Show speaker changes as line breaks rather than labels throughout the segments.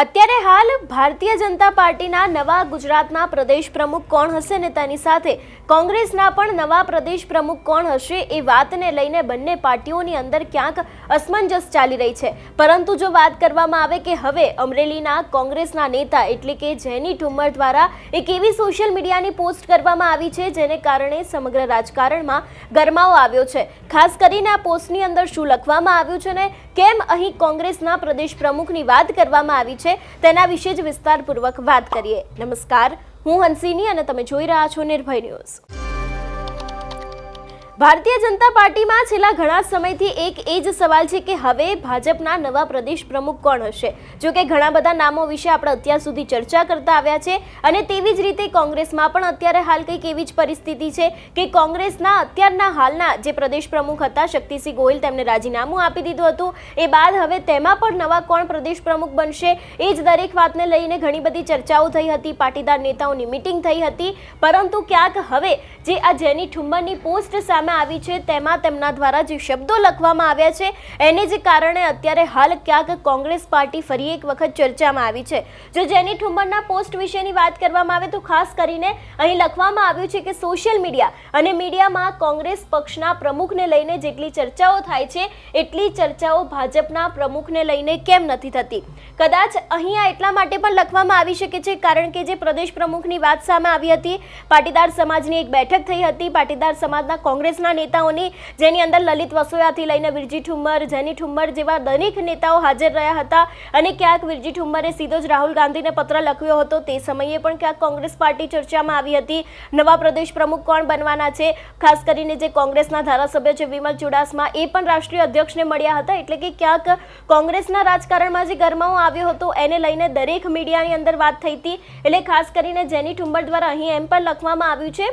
અત્યારે હાલ ભારતીય જનતા પાર્ટીના નવા ગુજરાતના પ્રદેશ પ્રમુખ કોણ હશે ને તેની સાથે કોંગ્રેસના પણ નવા પ્રદેશ પ્રમુખ કોણ હશે એ વાતને લઈને બંને પાર્ટીઓની અંદર ક્યાંક અસમંજસ ચાલી રહી છે. પરંતુ જો વાત કરવામાં આવે કે હવે અમરેલીના કોંગ્રેસના નેતા એટલે કે જેની ઠુમ્મર દ્વારા એક એવી સોશિયલ મીડિયાની પોસ્ટ કરવામાં આવી છે જેને કારણે સમગ્ર રાજકારણમાં ગરમાવો આવ્યો છે. ખાસ કરીને આ પોસ્ટની અંદર શું લખવામાં આવ્યું છે ને કેમ અહીં કોંગ્રેસના પ્રદેશ પ્રમુખની વાત કરવામાં આવી છે? તેના વિશે જ વિસ્તારપૂર્વક વાત કરીએ. નમસ્કાર. હું હંસિની અને તમે જોઈ રહ્યા છો નિર્ભય ન્યૂઝ. ભારતીય જનતા પાર્ટીમાં છેલ્લા ઘણા સમયથી એક એ જ સવાલ છે કે હવે ભાજપના નવા પ્રદેશ પ્રમુખ કોણ હશે? જો કે ઘણા બધા નામો વિશે આપણે અત્યાર સુધી ચર્ચા કરતા આવ્યા છે અને તેવી જ રીતે કોંગ્રેસમાં પણ અત્યારે હાલ કંઈક એવી જ પરિસ્થિતિ છે કે કોંગ્રેસના અત્યારના હાલના જે પ્રદેશ પ્રમુખ હતા, શક્તિસિંહ ગોહિલ તેમને રાજીનામું આપી દીધું હતું. એ બાદ હવે તેમાં પણ નવા કોણ પ્રદેશ પ્રમુખ બનશે એ જ દરેક વાતને લઈને ઘણી બધી ચર્ચાઓ થઈ હતી, પાટીદાર નેતાઓની મિટિંગ થઈ હતી. પરંતુ ક્યાંક હવે જે આ જેની ઠુંબરની પોસ્ટ સામે આવી છે, તેમાં તેમના દ્વારા જે શબ્દો લખવામાં આવ્યા છે, એને જ કારણે અત્યારે હાલ ક્યાંક કોંગ્રેસ પાર્ટી ફરી એક વખત ચર્ચામાં આવી છે. જો જેની ઠુંબરના પોસ્ટ વિશેની વાત કરવામાં આવે તો ખાસ કરીને અહીં લખવામાં આવ્યું છે કે સોશિયલ મીડિયા અને મીડિયામાં કોંગ્રેસ પક્ષના પ્રમુખને લઈને જેટલી ચર્ચાઓ થાય છે, એટલી ચર્ચાઓ ભાજપના પ્રમુખને લઈને કેમ નથી થતી. કદાચ અહીંયા એટલા માટે પણ લખવામાં આવી શકે છે, કારણ કે જે પ્રદેશ પ્રમુખની વાત સામે આવી હતી, પાટીદાર સમાજની એક બેઠક થઈ હતી, પાટીદાર સમાજના કોંગ્રેસના નેતાઓની, જેની અંદર લલિત વસોયાથી લઈને વિરજી ઠુમ્મર, જેની ઠુમ્મર જેવા દરેક નેતાઓ હાજર રહ્યા હતા અને ક્યાંક વિરજી ઠુમ્મરે સીધો જ રાહુલ ગાંધીને પત્ર લખ્યો હતો. તે સમયે પણ ક્યાંક કોંગ્રેસ પાર્ટી ચર્ચામાં આવી હતી. નવા પ્રદેશ પ્રમુખ કોણ બનવાના છે? ખાસ કરીને જે કોંગ્રેસના ધારાસભ્ય છે વિમલ ચુડાસમા, એ પણ રાષ્ટ્રીય અધ્યક્ષને મળ્યા હતા. એટલે કે ક્યાંક કોંગ્રેસના રાજકારણમાં જે ગરમાવો આવ્યો હતો, એને લઈને દરેક મીડિયાની અંદર વાત થઈ હતી. એટલે ખાસ કરીને જેની ઠુંબર દ્વારા અહીં એમ પણ લખવામાં આવ્યું છે.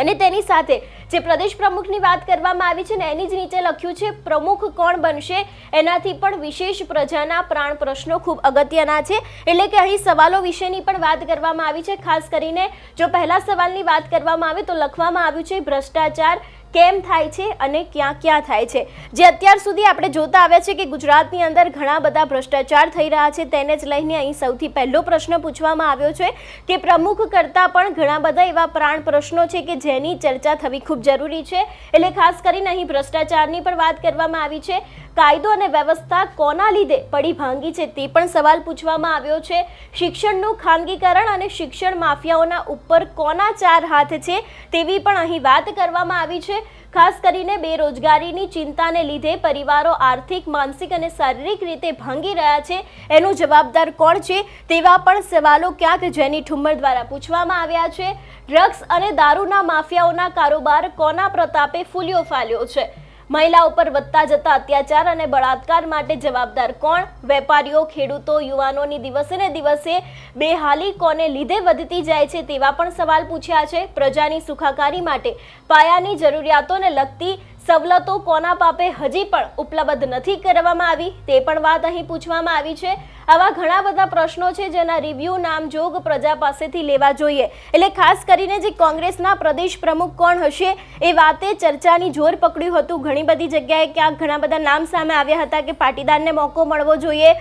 અને તેની સાથે જે પ્રદેશ પ્રમુખની વાત કરવામાં આવી છે ને એની જ નીચે લખ્યું છે, પ્રમુખ કોણ બનશે? એનાથી પણ વિશેષ પ્રજાના પ્રાણ પ્રશ્નો ખૂબ અગત્યના છે. એટલે કે અહીં સવાલો વિશેની પણ વાત કરવામાં આવી છે. ખાસ કરીને જો પહેલા સવાલની વાત કરવામાં આવે તો લખવામાં આવ્યું છે, ભ્રષ્ટાચાર કેમ થાય છે અને ક્યાં ક્યાં થાય છે? જે અત્યાર સુધી આપણે જોતા આવ્યા છે કે ગુજરાતની અંદર ઘણા બધા ભ્રષ્ટાચાર થઈ રહ્યા છે. તેને જ લઈને અહીં સૌથી પહેલો પ્રશ્ન પૂછવામાં આવ્યો છે કે પ્રમુખ કરતાં પણ ઘણા બધા એવા પ્રાણ પ્રશ્નો છે કે જેની ચર્ચા થવી ખૂબ જરૂરી છે. એટલે ખાસ કરીને અહીં ભ્રષ્ટાચારની પણ વાત કરવામાં આવી છે. કાયદો અને વ્યવસ્થા કોના લીધે પડી ભાંગી છે તે પણ સવાલ પૂછવામાં આવ્યો છે. શિક્ષણનું ખાનગીકરણ અને શિક્ષણ માફિયાઓના ઉપર કોના ચાર હાથ છે તેવી પણ અહીં વાત કરવામાં આવી છે. ખાસ કરીને બેરોજગારીની ચિંતાને લીધે પરિવારો આર્થિક, માનસિક અને શારીરિક રીતે ભાંગી રહ્યા છે. એનો જવાબદાર કોણ છે તેવા પણ સવાલો ક્યાંક જેની ઠુમ્મર દ્વારા પૂછવામાં આવ્યા છે. ડ્રગ્સ અને દારૂના માફિયાઓના કારોબાર કોના પ્રતાપે ફૂલ્યો ફાલ્યો છે? મહિલા ઉપર વધતા જતા અત્યાચાર અને બળાત્કાર માટે જવાબદાર કોણ? વેપારીઓ, ખેડૂતો, યુવાનોની દિવસે ને દિવસે બેહાલી કોને લીધે વધતી જાય છે તેવા પણ સવાલ પૂછ્યા છે પ્રજાની સુખાકારી માટે. પાયાની જરૂરિયાતોને લગતી સવલતો કોના પાપે હજી પણ ઉપલબ્ધ નથી કરવામાં આવી તે પણ વાત અહીં પૂછવામાં આવી છે. આવા ઘણા બધા પ્રશ્નો છે જેના રિવ્યૂ નામજોગ પ્રજા પાસેથી લેવા જોઈએ. એટલે ખાસ કરીને જે કોંગ્રેસના પ્રદેશ પ્રમુખ કોણ હશે એ વાતે ચર્ચાની જોર પકડ્યું હતું. ઘણી બધી જગ્યાએ ક્યાંક ઘણા બધા નામ સામે આવ્યા હતા કે પાટીદારને મોકો મળવો જોઈએ.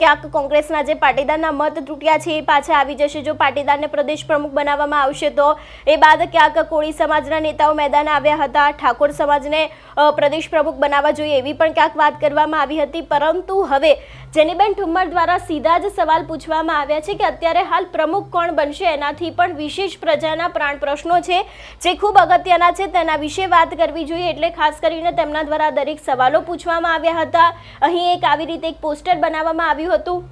ક્યાંક કોંગ્રેસના જે પાટીદારના મત તૂટ્યા છે એ પાછા આવી જશે. જો પાટીદારને પ્રદેશ પ્રમુખ બનાવવામાં આવશે તો એ બાદ ક્યાંક કોળી સમાજના નેતાઓ મેદાન આવ્યા હતા. ઠાકોર સમાજને પ્રદેશ પ્રમુખ બનાવવા જોઈએ એવી પણ ક્યાંક વાત કરવામાં આવી હતી. પરંતુ હવે જેનીબેન ઠુમ્મર દ્વારા સીધા જ સવાલ પૂછવામાં આવ્યા છે કે અત્યારે હાલ પ્રમુખ કોણ બનશે? એનાથી પણ વિશેષ પ્રજાના પ્રાણ પ્રશ્નો છે, જે ખૂબ અગત્યના છે. તેના વિશે વાત કરવી જોઈએ એટલે ખાસ કરીને તેમના દ્વારા દરેક સવાલો પૂછવામાં આવ્યા હતા. અહીં એક આવી રીતે એક પોસ્ટર બનાવવામાં આવ્યું હતું.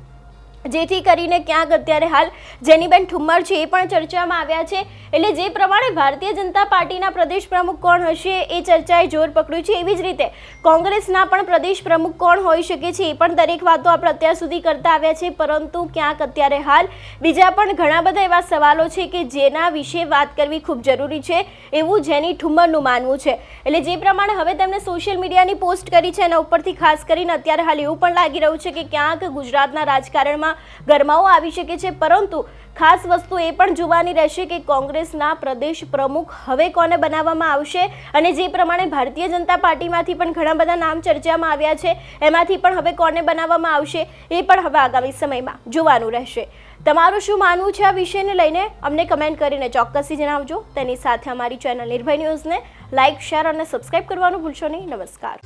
જેથી કરીને ક્યાંક અત્યારે હાલ જેનીબેન ઠુમ્મર છે એ પણ ચર્ચામાં આવ્યા છે. એટલે જે પ્રમાણે ભારતીય જનતા પાર્ટીના પ્રદેશ પ્રમુખ કોણ હશે એ ચર્ચાએ જોર પકડ્યું છે. એવી જ રીતે કોંગ્રેસના પણ પ્રદેશ પ્રમુખ કોણ હોઈ શકે છે એ પણ દરેક વાતો આપણે અત્યાર સુધી કરતા આવ્યા છે. પરંતુ ક્યાંક અત્યારે હાલ બીજા પણ ઘણા બધા એવા સવાલો છે કે જેના વિશે વાત કરવી ખૂબ જરૂરી છે એવું જેની ઠુમ્મરનું માનવું છે. એટલે જે પ્રમાણે હવે તેમણે સોશિયલ મીડિયાની પોસ્ટ કરી છે એના ઉપરથી ખાસ કરીને અત્યારે હાલ એવું પણ લાગી રહ્યું છે કે ક્યાંક ગુજરાતના રાજકારણમાં ચર્ચામાં ગરમાવો આવી શકે છે. પરંતુ ખાસ વસ્તુ એ પણ જોવાની રહેશે કે કોંગ્રેસના પ્રદેશ પ્રમુખ હવે કોને બનાવવામાં આવશે અને જે પ્રમાણે ભારતીય જનતા પાર્ટીમાંથી પણ ઘણા બધા નામ ચર્ચામાં આવ્યા છે, એમાંથી પણ હવે કોને બનાવવામાં આવશે એ પણ હવે આગામી સમયમાં જોવાનું રહેશે. તમારું શું માનવું છે આ વિષયને લઈને? અમને કમેન્ટ કરીને ચોક્કસથી જણાવજો. તેની સાથે અમારી ચેનલ નિર્ભય ન્યૂઝને લાઇક શેર અને સબસ્ક્રાઇબ કરવાનું ભૂલશો નહીં. નમસ્કાર.